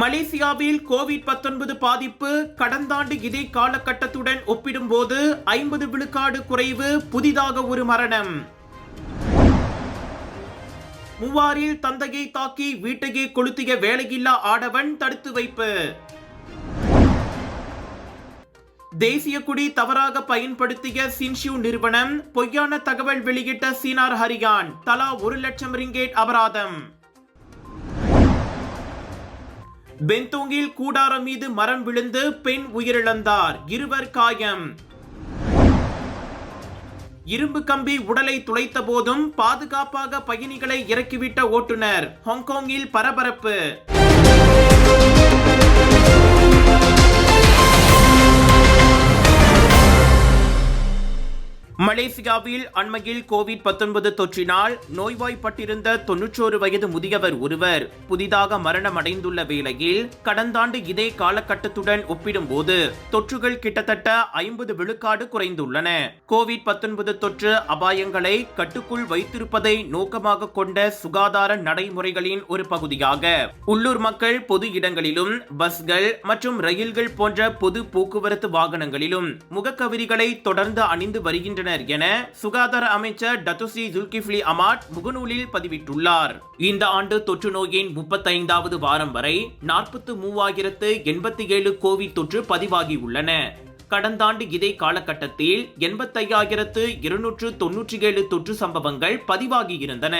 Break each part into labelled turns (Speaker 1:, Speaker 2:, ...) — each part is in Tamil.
Speaker 1: மலேசியாவில் கோவிட் 19 பாதிப்பு கடந்த ஆண்டு இதே காலகட்டத்துடன் ஒப்பிடும்போது ஐம்பது விழுக்காடு குறைவு புதிதாக ஒரு மரணம். மூவாரில் தந்தையை தாக்கி வீட்டையே கொளுத்திய வேலையில்லா ஆடவன் தடுத்து வைப்பு. தேசிய குடி தவறாக பயன்படுத்திய சின்ஷியூ நிறுவனம் பொய்யான தகவல் வெளியிட்ட சீனார் ஹரியான் தலா ஒரு லட்சம் ரிங்கேட் அபராதம். பெந்தோங்கில் கூடாரம் மீது மரம் விழுந்து பெண் உயிரிழந்தார். இருவர் காயம். இரும்பு கம்பி உடலை துளைத்த போதும் பாதுகாப்பாக பயணிகளை இறக்கிவிட்ட ஓட்டுநர். ஹாங்காங்கில் பரபரப்பு. மலேசியாவில் அண்மையில் கோவிட் 19 தொற்றினால் நோய்வாய்ப்பட்டிருந்த தொன்னூற்றோரு வயது முதியவர் ஒருவர் புதிதாக மரணமடைந்துள்ள வேளையில் கடந்த ஆண்டு இதே காலகட்டத்துடன் ஒப்பிடும்போது தொற்றுகள் கிட்டத்தட்ட ஐம்பது விழுக்காடு குறைந்துள்ளன. கோவிட் 19 தொற்று அபாயங்களை கட்டுக்குள் வைத்திருப்பதை நோக்கமாக கொண்ட சுகாதார நடைமுறைகளின் ஒரு பகுதியாக உள்ளூர் மக்கள் பொது இடங்களிலும் பஸ்கள் மற்றும் ரயில்கள் போன்ற பொது போக்குவரத்து வாகனங்களிலும் முகக்கவரிகளை தொடர்ந்து அணிந்து வருகின்றனர் என சுகாதார அமைச்சர் டத்துசி ஜுல்கிஃப்லி அமாட் முகநூலில் பதிவிட்டுள்ளார். இந்த ஆண்டு தொற்று நோயின் முப்பத்தைந்தாவது வாரம் வரை நாற்பத்து மூவாயிரத்து எண்பத்தி ஏழு கோவிட் தொற்று பதிவாகியுள்ளன கடந்த ஆண்டு இதே காலகட்டத்தில் எண்பத்தையாயிரத்து இருநூற்று தொன்னூற்றி ஏழு தொற்று சம்பவங்கள் பதிவாகியிருந்தன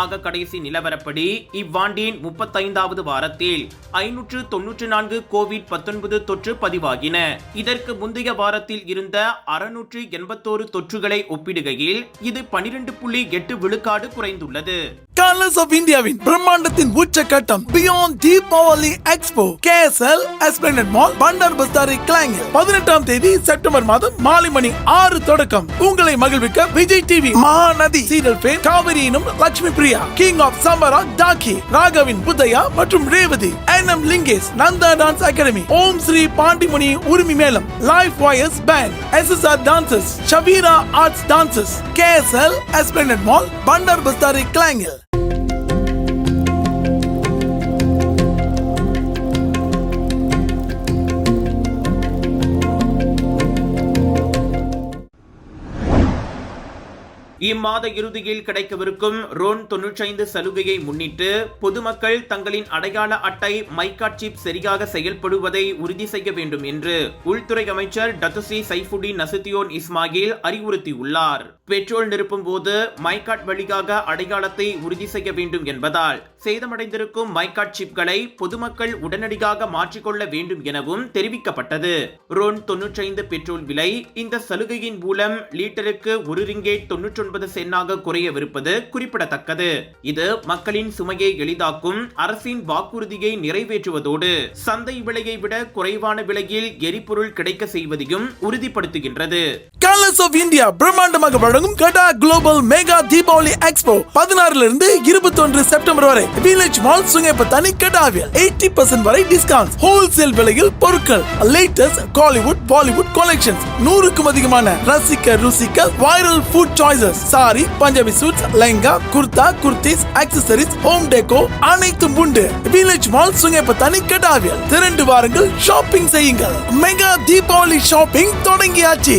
Speaker 1: ஆக கடைசி நிலவரப்படி இவ்வாண்டின் முப்பத்தைந்தாவது வாரத்தில் ஐநூற்று தொன்னூற்று நான்கு கோவிட் 19 தொற்று பதிவாகின. இதற்கு முந்தைய வாரத்தில் இருந்த அறுநூற்று எண்பத்தோரு தொற்றுகளை ஒப்பிடுகையில் இது பனிரெண்டு புள்ளி எட்டு விழுக்காடு குறைந்துள்ளது.
Speaker 2: கலர்ஸ் ஆஃப் இந்தியாவின் பிரம்மாண்டத்தின் உச்சக்கட்டம் beyond Deepavali expo KSL Esplanade mall Bandar Bestari கிளாங்கில் பதினெட்டாம் தேதி செப்டம்பர் மாதம் மாலை மணி ஆறு தொடக்கம். உங்களை மகிழ்விக்க விஜய் டிவி மகாநதி சீரியல் பேர் காவிரி எனும் லட்சுமி பிரியா கிங் ஆஃப் சம்பரா டாக்கி ராகவின் புத்தையா மற்றும் Revathi N M Lingesh Nanda dance academy Om Shri Pandimuni உரிமை மேலம் life wires band SSR dances Shabira arts dances KSL Esplanade mall Bandar Bestari கிளாங்கில்
Speaker 1: இம்மாத இறுதியில் கிடைக்கவிருக்கும் ரோன் தொன்னூற்றைந்து சலுகையை முன்னிட்டு பொதுமக்கள் தங்களின் அடையாள அட்டை மைகாட் சிப் சரியாக செயல்படுவதை உறுதி செய்ய வேண்டும் என்று உள்துறை அமைச்சர் டத்துசி சைஃபுடி நசுத்தியோன் இஸ்மாயில் அறிவுறுத்தியுள்ளார். பெட்ரோல் நிரப்பும் போது மைகாட் வழியாக அடையாளத்தை உறுதி செய்ய வேண்டும் என்பதால் சேதமடைந்திருக்கும் மைகாட் சிப்களை பொதுமக்கள் உடனடியாக மாற்றிக்கொள்ள வேண்டும் எனவும் தெரிவிக்கப்பட்டது. ரோன் தொன்னூற்றைந்து பெட்ரோல் விலை இந்த சலுகையின் மூலம் லீட்டருக்கு ஒரு ரிங்கேட் தொன்னூற்றி ஒன்பது சென்னாக குறையவிருப்பது குறிப்பிடத்தக்கது. இது மக்களின் சுமையை எளிதாக்கும் அரசின் வாக்குறுதியை நிறைவேற்றுவதோடு சந்தை விலையை விட குறைவான விலையில் எரிபொருள் கிடைக்க செய்வதையும் உறுதிப்படுத்துகின்றது.
Speaker 2: கலர்ஸ் ஆஃப் இந்தியா பிரம்மாண்டமாக தொடங்கும் கடா குளோபல் மெகா தீபாவளி எக்ஸ்போ பதினாறுல இருந்து இருபத்தி ஒன்று செப்டம்பர் வரை. வில்லேஜ் மால் சுங்கப்பத்தானி கடாவில் எயிட்டி பர்சன்ட் வரை டிஸ்கவுண்ட் ஹோல்சேல் விலையில் பொருட்கள். லேட்டஸ்ட் காலிவுட் பாலிவுட் கலெக்ஷன்ஸ் நூறுக்கும் அதிகமான ரசிக்க ருசிக்க viral food choices sari Punjabi suits lehenga kurta kurtis accessories home deco அனைத்தும் உண்டு. வில்லேஜ் மால் சுங்கப்பத்தானி கடாவில் திரண்டு வாருங்கள் ஷாப்பிங் செய்யுங்கள். மெகா தீபாவளி ஷாப்பிங் தொடங்கியாச்சு.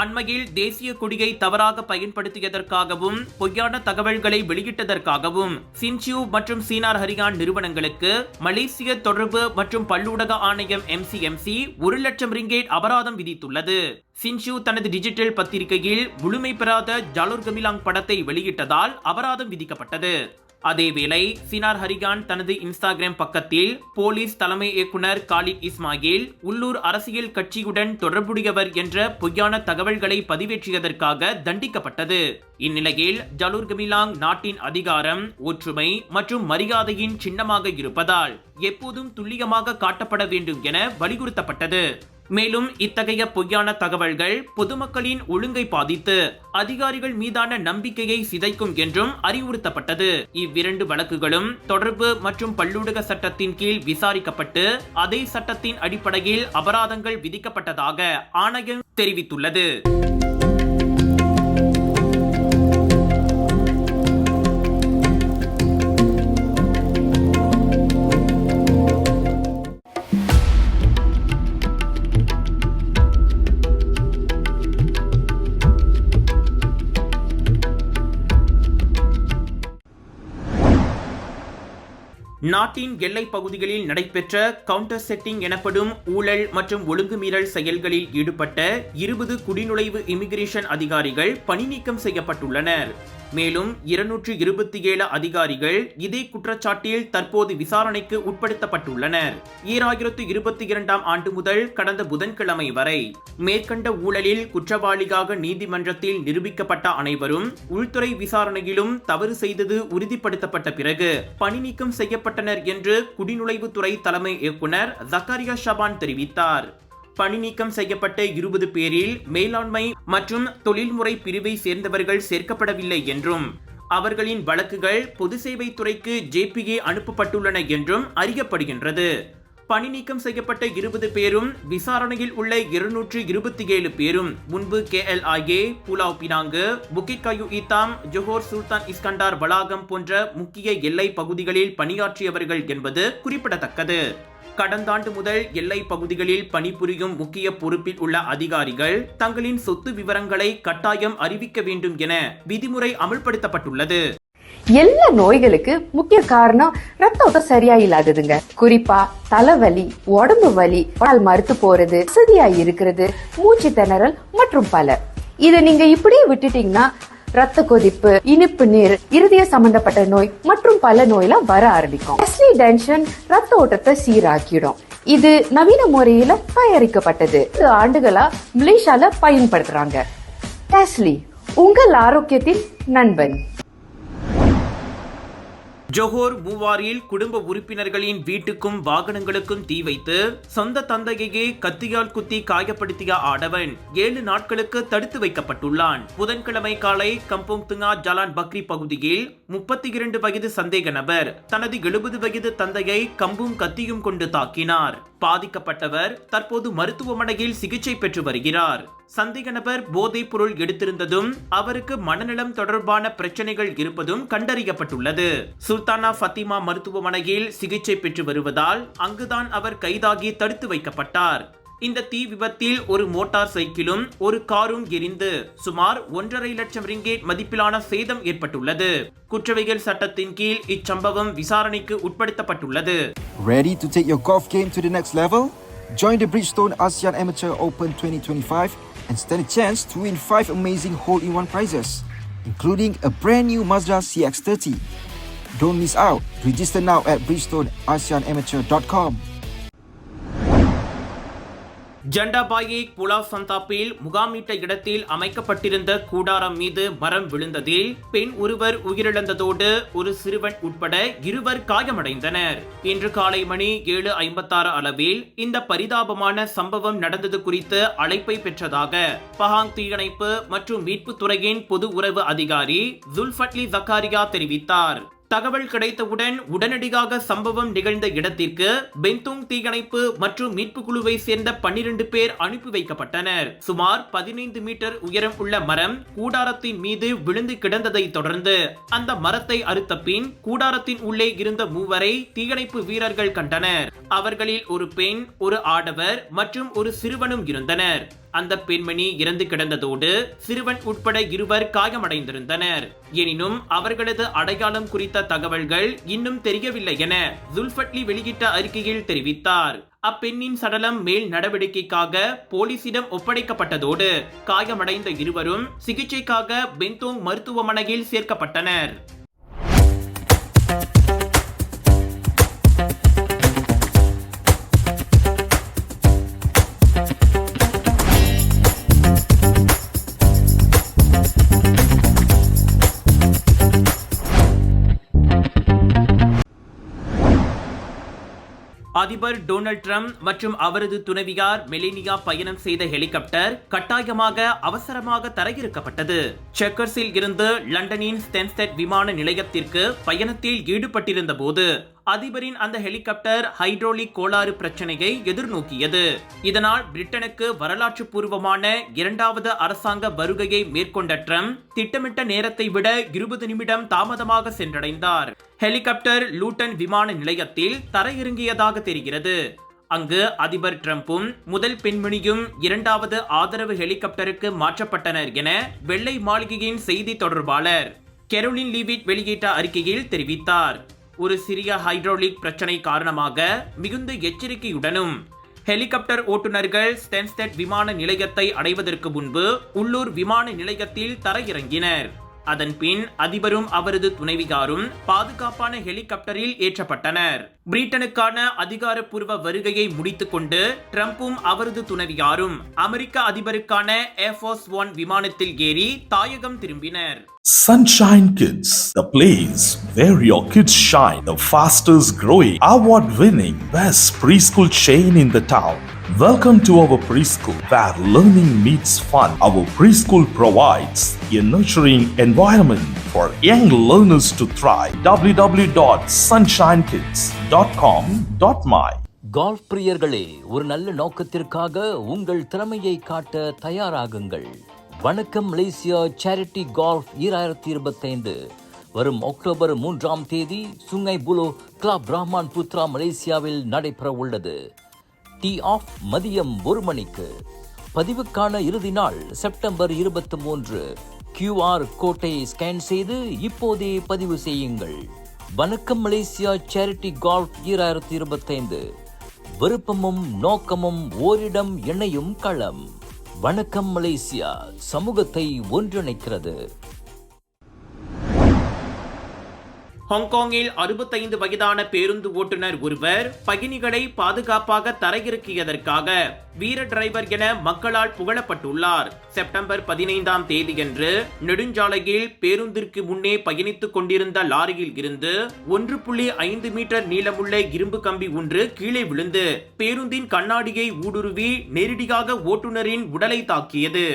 Speaker 1: அண்மையில் தேசிய கொடியை தவறாக பயன்படுத்தியதற்காகவும் பொய்யான தகவல்களை வெளியிட்டதற்காகவும் சின்சியூ மற்றும் சீனார் ஹரியான் நிறுவனங்களுக்கு மலேசிய தொடர்பு மற்றும் பல்லூடக ஆணையம் எம்சிஎம்சி ஒரு லட்சம் ரிங்கேட் அபராதம் விதித்துள்ளது. சின்ஷு தனது டிஜிட்டல் பத்திரிகையில் முழுமை பெறாத ஜாலூர் கமிலாங் படத்தை வெளியிட்டதால் அபராதம் விதிக்கப்பட்டது. அதேவேளை சினார் ஹரிகான் தனது இன்ஸ்டாகிராம் பக்கத்தில் போலீஸ் தலைமை இயக்குனர் காலித் இஸ்மாயில் உள்ளூர் அரசியல் கட்சியுடன் தொடர்புடையவர் என்ற பொய்யான தகவல்களை பதிவேற்றியதற்காக தண்டிக்கப்பட்டது. இந்நிலையில் ஜலூர் கமிலாங் நாட்டின் அதிகாரம் ஒற்றுமை மற்றும் மரியாதையின் சின்னமாக இருப்பதால் எப்போதும் துல்லியமாக காட்டப்பட வேண்டும் என வலியுறுத்தப்பட்டது. மேலும் இத்தகைய பொய்யான தகவல்கள் பொதுமக்களின் ஒழுங்கை பாதித்து அதிகாரிகள் மீதான நம்பிக்கையை சிதைக்கும் என்றும் அறிவுறுத்தப்பட்டது. இவ்விரண்டு வழக்குகளும் தொடர்பு மற்றும் பல்லூடக சட்டத்தின் கீழ் விசாரிக்கப்பட்டு அதே சட்டத்தின் அடிப்படையில் அபராதங்கள் விதிக்கப்பட்டதாக ஆணையம் தெரிவித்துள்ளது. நாட்டின் எல்லைப் பகுதிகளில் நடைபெற்ற கவுண்டர் செட்டிங் எனப்படும் ஊழல் மற்றும் ஒழுங்குமீறல் செயல்களில் ஈடுபட்ட இருபது குடிநுழைவு இமிகிரேஷன் அதிகாரிகள் பணிநீக்கம் செய்யப்பட்டுள்ளனர். மேலும் இருநூற்று இருபத்தி ஏழு அதிகாரிகள் இதே குற்றச்சாட்டில் தற்போது விசாரணைக்கு உட்படுத்தப்பட்டுள்ளனர். ஈராயிரத்து இருபத்தி இரண்டாம் ஆண்டு முதல் கடந்த புதன்கிழமை வரை மேற்கண்ட ஊழலில் குற்றவாளியாக நீதிமன்றத்தில் நிரூபிக்கப்பட்ட அனைவரும் உள்துறை விசாரணையிலும் தவறு செய்தது உறுதிப்படுத்தப்பட்ட பிறகு பணிநீக்கம் செய்யப்பட்டனர் என்று குடிநுழைவுத்துறை தலைமை இயக்குனர் ஜக்காரியா ஷபான் தெரிவித்தார். பணி நீக்கம் செய்யப்பட்ட இருபது பேரில் மேலாண்மை மற்றும் தொழில்முறை பிரிவை சேர்ந்தவர்கள் சேர்க்கப்படவில்லை என்றும் அவர்களின் வழக்குகள் பொது சேவை துறைக்கு ஜேபிஏ அனுப்பப்பட்டுள்ளன என்றும் அறியப்படுகின்றது. பணி நீக்கம் செய்யப்பட்ட இருபது பேரும் விசாரணையில் உள்ள இருநூற்று இருபத்தி ஏழு பேரும் முன்பு கே எல் ஆயே Pulau Pinang Bukit Kayu Hitam Johor Sultan Iskandar வளாகம் போன்ற முக்கிய எல்லை பகுதிகளில் பணியாற்றியவர்கள் என்பது குறிப்பிடத்தக்கது. கடந்த ஆண்டு முதல் எல்லை பகுதிகளில் பணிபுரியும் முக்கிய பொறுப்பில் உள்ள அதிகாரிகள் தங்களின் சொத்து விவரங்களை கட்டாயம் அறிவிக்க வேண்டும் என விதிமுறை அமல்படுத்தப்பட்டுள்ளது.
Speaker 3: எல்லா நோய்களுக்கு முக்கிய காரணம் ரத்த ஓட்டம் சரியா இல்லாததுங்க. குறிப்பா தலைவலி உடம்பு வலி பால் மறுத்து போறது வசதியா இருக்கிறது மூச்சு திணறல் மற்றும் பல. இதை நீங்க இப்படியே விட்டுட்டீங்கன்னா ரத்த கொதிப்பு இனிப்பு நீர் இருதய சம்பந்தப்பட்ட நோய் மற்றும் பல நோயெல்லாம் வர ஆரம்பிக்கும். டெஸ்லி டென்ஷன் ரத்த ஓட்டத்தை சீராக்கிடும். இது நவீன முறையில தயாரிக்கப்பட்டது. இது ஆண்டுகளா மலேசியால பயன்படுத்துறாங்க. டெஸ்லி உங்கள் ஆரோக்கியத்தின் நண்பன்.
Speaker 1: ஜொஹோர் மூவாரில் குடும்ப உறுப்பினர்களின் வீட்டுக்கும் வாகனங்களுக்கும் தீ வைத்து சொந்த தந்தையையே கத்தியால் குத்தி காயப்படுத்திய ஆடவன் ஏழு நாட்களுக்கு தடுத்து வைக்கப்பட்டுள்ளான். புதன்கிழமை காலை கம்போங் துங்கா ஜலான் பக்ரி பகுதியில் முப்பத்தி இரண்டு வயது சந்தேக நபர் தனது எழுபது வயது தந்தையை கம்பும் கத்தியும் கொண்டு தாக்கினார். பாதிக்கப்பட்டவர் தற்போது மருத்துவமனையில் சிகிச்சை பெற்று வருகிறார். சந்தேக நபர் போதைப் பொருள் எடுத்திருந்ததும் அவருக்கு மனநலம் தொடர்பான பிரச்சனைகள் இருப்பதும் கண்டறியப்பட்டுள்ளது. சுல்தானா ஃபத்திமா மருத்துவமனையில் சிகிச்சை பெற்று வருவதால் அங்குதான் அவர் கைதாகி தடுத்து வைக்கப்பட்டார். இந்த தீ விபத்தில் ஒரு மோட்டார் சைக்கிளும் ஒரு காரும் எரிந்து சுமார் ஒன்றரை லட்சம் ரிங்கேட் மதிப்பிலான சேதம் ஏற்பட்டுள்ளது. குற்றவியல் சட்டத்தின் கீழ் இச்சம்பவம் விசாரணைக்கு உட்படுத்தப்பட்டுள்ளது.
Speaker 4: Ready to take your golf game to the next level? Join the Bridgestone ASEAN Amateur Open 2025 and stand a chance to win 5 amazing hole-in-one prizes, including a brand new Mazda CX-30. Don't miss out. Register now at bridgestoneasianamateur.com.
Speaker 1: ஜண்டாபாயி புலா சந்தாப்பில் முகாமிட்ட இடத்தில் அமைக்கப்பட்டிருந்த கூடாரம் மீது மரம் விழுந்ததில் பெண் ஒருவர் உயிரிழந்ததோடு ஒரு சிறுவன் உட்பட இருவர் காயமடைந்தனர். இன்று காலை மணி ஏழு ஐம்பத்தாறு அளவில் இந்த பரிதாபமான சம்பவம் நடந்தது குறித்து அழைப்பை பெற்றதாக பஹாங் தீயணைப்பு மற்றும் மீட்புத் துறையின் பொது உறவு அதிகாரி ஜுல்ஃபட்லி ஜக்காரியா தெரிவித்தார். தகவல் கிடைத்தவுடன் உடனடியாக சம்பவம் நிகழ்ந்த இடத்திற்கு பெந்தோங் தீயணைப்பு மற்றும் மீட்பு குழுவை சேர்ந்த பன்னிரண்டு பேர் அனுப்பி வைக்கப்பட்டனர். சுமார் பதினைந்து மீட்டர் உயரம் உள்ள மரம் கூடாரத்தின் மீது விழுந்து கிடந்ததை தொடர்ந்து அந்த மரத்தை அறுத்த பின் கூடாரத்தின் உள்ளே இருந்த மூவரை தீயணைப்பு வீரர்கள் கண்டனர். அவர்களில் ஒரு பெண் ஒரு ஆடவர் மற்றும் ஒரு சிறுவனும் இருந்தனர். அந்த பெண்மணி இறந்து கிடந்ததோடு சிறுவன் உட்பட இருவர் காயமடைந்திருந்தனர். எனினும் அவர்களது அடையாளம் குறித்த தகவல்கள் இன்னும் தெரியவில்லை என ஜுல்ஃபட்லி வெளியிட்ட அறிக்கையில் தெரிவித்தார். அப்பெண்ணின் சடலம் மேல் நடவடிக்கைக்காக போலீசிடம் ஒப்படைக்கப்பட்டதோடு காயமடைந்த இருவரும் சிகிச்சைக்காக பெந்தோங் மருத்துவமனையில் சேர்க்கப்பட்டனர். அதிபர் டொனால்ட் ட்ரம்ப் மற்றும் அவரது துணைவியார் மெலினியா பயணம் செய்த ஹெலிகாப்டர் கட்டாயமாக அவசரமாக தரையிறக்கப்பட்டது. செக்கர்ஸில் இருந்து லண்டனின் ஸ்டென்ஸ்டெட் விமான நிலையத்திற்கு பயணத்தில் ஈடுபட்டிருந்த போது அதிபரின் அந்த ஹெலிகாப்டர் ஹைட்ரோலிக் கோளாறு பிரச்சனையை எதிர்நோக்கியது. இதனால் பிரிட்டனுக்கு வரலாற்று பூர்வமான இரண்டாவது அரசாங்க வருகையை மேற்கொண்ட ட்ரம்ப் திட்டமிட்ட நேரத்தை விட இருபது நிமிடம் தாமதமாக சென்றடைந்தார். ஹெலிகாப்டர் லூட்டன் விமான நிலையத்தில் தரையிறங்கியதாக தெரிகிறது. அங்கு அதிபர் டிரம்பும் முதல் பெண்மணியும் இரண்டாவது ஆதரவு ஹெலிகாப்டருக்கு மாற்றப்பட்டனர் என வெள்ளை மாளிகையின் செய்தி தொடர்பாளர் கெரோலின் லீவிட் வெளியிட்ட அறிக்கையில் தெரிவித்தார். ஒரு சிறிய ஹைட்ரோலிக் பிரச்சனை காரணமாக மிகுந்த எச்சரிக்கையுடனும் ஹெலிகாப்டர் ஓட்டுநர்கள் ஸ்டென்ஸ்டெட் விமான நிலையத்தை அடைவதற்கு முன்பு உள்ளூர் விமான நிலையத்தில் தரையிறங்கினர். அதன் பின் அதிபரும் அவரது துணைவிகாரும் பாதுகாப்பான ஹெலிகாப்டரில் ஏற்றப்பட்டனர் பிரிட்டனுக்கான அதிகாரப்பூர்வ வருகையை முடித்துக்கொண்டு டிரம்பும் அவரது துணைவியாரும் அமெரிக்க அதிபருக்கான ஏர்ஃபோர்ஸ் ஒன் விமானத்தில் ஏறி தாயகம் திரும்பினர்
Speaker 5: Sunshine Kids, the place where your kids shine, the fastest growing, award winning, best preschool chain in the town. Welcome to our preschool where learning meets fun. Our preschool provides a nurturing environment for young learners to thrive. www.sunshinekids.com.my
Speaker 6: golf பிரியர்களே ஒரு நல்ல நோக்கத்திற்காக உங்கள் திறமையை காட்ட தயாராகுங்கள் வணக்கம் மலேசியா சேரிட்டி கால்ஃப் ஈராயிரத்தி இருபத்தைந்து வரும் அக்டோபர் மூன்றாம் தேதி Sungai Buloh club Rahman Putra மலேசியாவில் நடைபெற உள்ளது டி ஆஃப் மதியம் ஒரு மணிக்கு. பதிவுக்கான இறுதி நாள் செப்டம்பர் இருபத்தி மூன்று. கியூஆர் கோட்டை ஸ்கேன் செய்து இப்போதே பதிவு செய்யுங்கள். வணக்கம் மலேசியா சேரிட்டி கால்ஃப் ஈராயிரத்தி இருபத்தைந்து. விருப்பமும் நோக்கமும் ஓரிடம் இணையும் களம். வணக்கம் மலேசியா சமூகத்தை ஒன்றிணைக்கிறது.
Speaker 1: ஹாங்காங்கில் அறுபத்தைந்து வயதான பேருந்து ஓட்டுநர் ஒருவர் பயணிகளை பாதுகாப்பாக தரையிறக்கியதற்காக வீர டிரைவர் என மக்களால் புகழப்பட்டுள்ளார். செப்டம்பர் பதினைந்தாம் தேதியன்று நெடுஞ்சாலையில் பேருந்திற்கு முன்னே பயணித்துக் கொண்டிருந்த லாரியில் இருந்து ஒன்று புள்ளி ஐந்து மீட்டர் நீளமுள்ள இரும்பு கம்பி ஒன்று கீழே விழுந்து பேருந்தின் கண்ணாடியை ஊடுருவி நேரடியாக ஓட்டுநரின் உடலை தாக்கியது.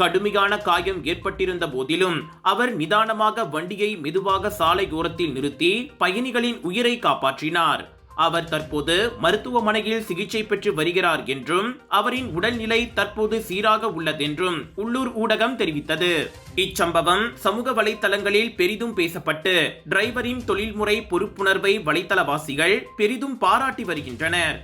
Speaker 1: கடுமையான காயம் ஏற்பட்டிருந்த போதிலும் அவர் நிதானமாக வண்டியை மெதுவாக சாலையோரத்தில் நிறுத்தி பயணிகளின் உயிரை காப்பாற்றினார். அவர் தற்போது மருத்துவமனையில் சிகிச்சை பெற்று வருகிறார் என்றும் அவரின் உடல்நிலை தற்போது சீராக உள்ளதென்றும் உள்ளூர் ஊடகம் தெரிவித்தது. இச்சம்பவம் சமூக வலைத்தளங்களில் பெரிதும் பேசப்பட்டு டிரைவரின் தொழில்முறை பொறுப்புணர்வை வலைத்தளவாசிகள் பெரிதும் பாராட்டி வருகின்றனர்.